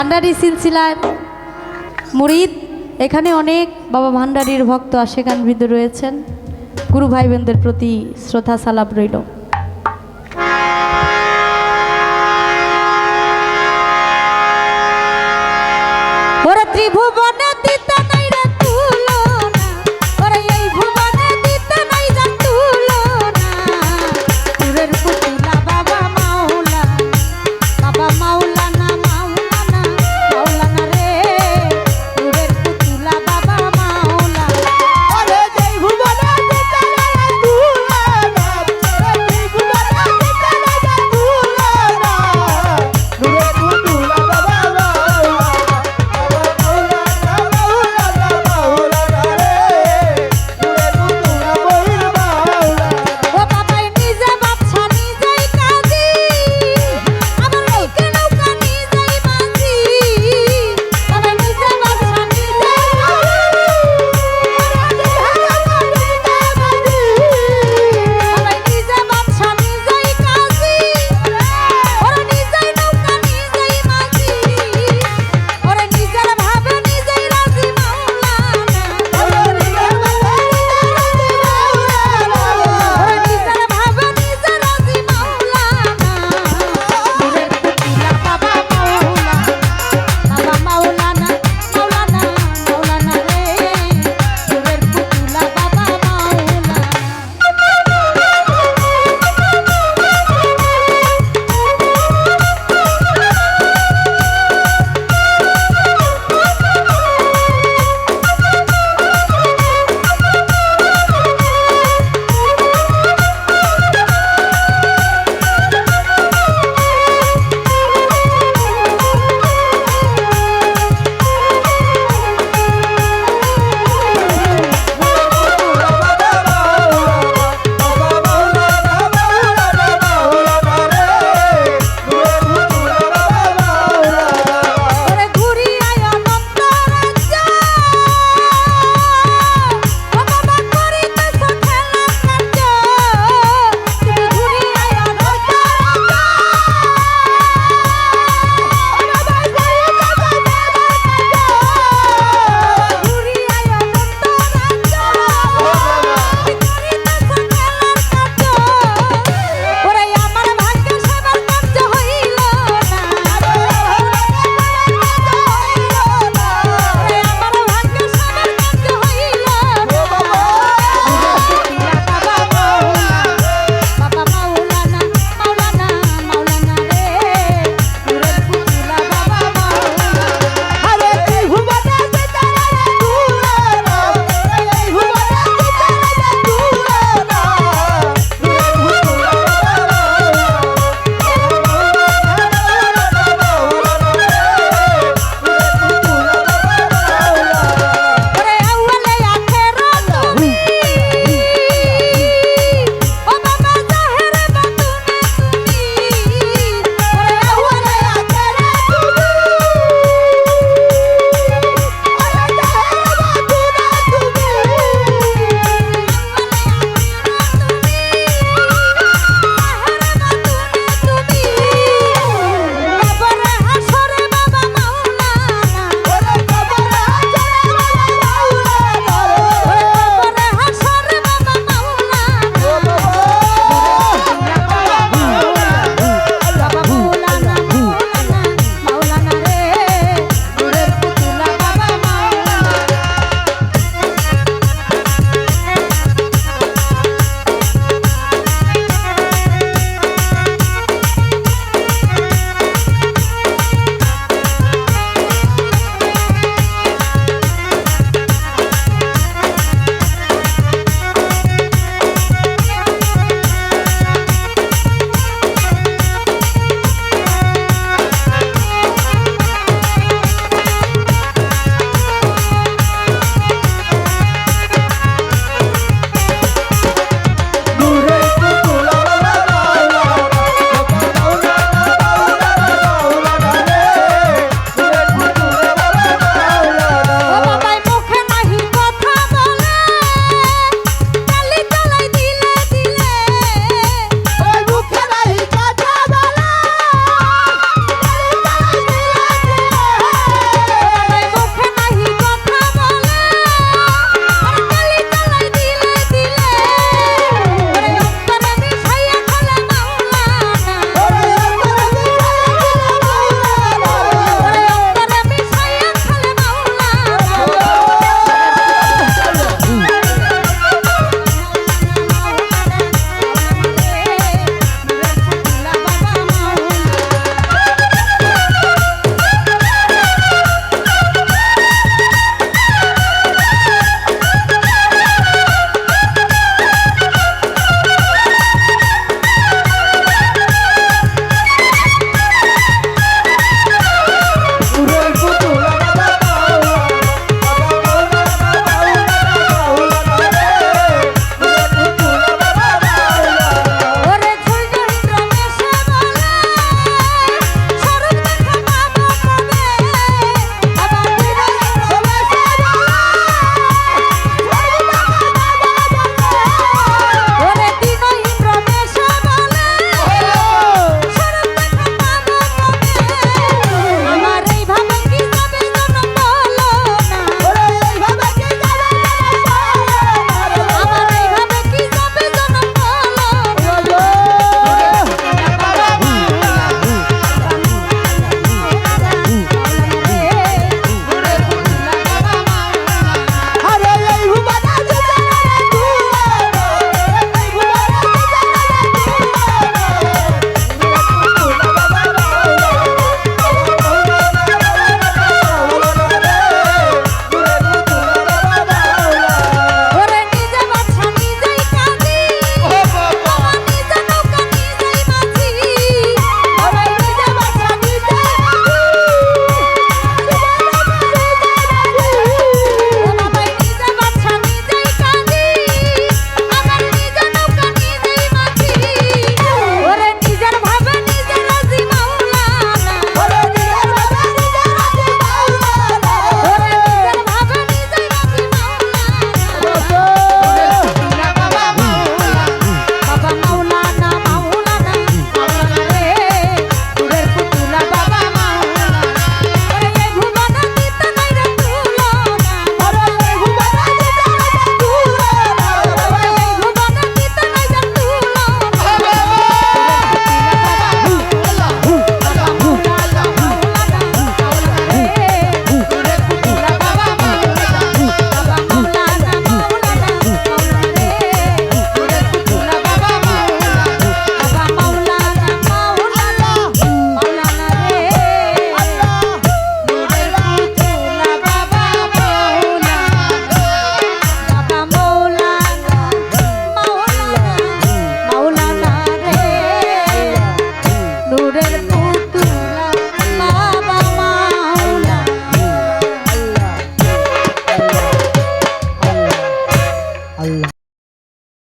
ভান্ডারি সিলসিলার মুরিদ, এখানে অনেক বাবা ভান্ডারির ভক্ত আশেখান বৃদ্ধ রয়েছেন। গুরু ভাই বোনদের প্রতি শ্রদ্ধা সালাপ রইল। ওরা দিতা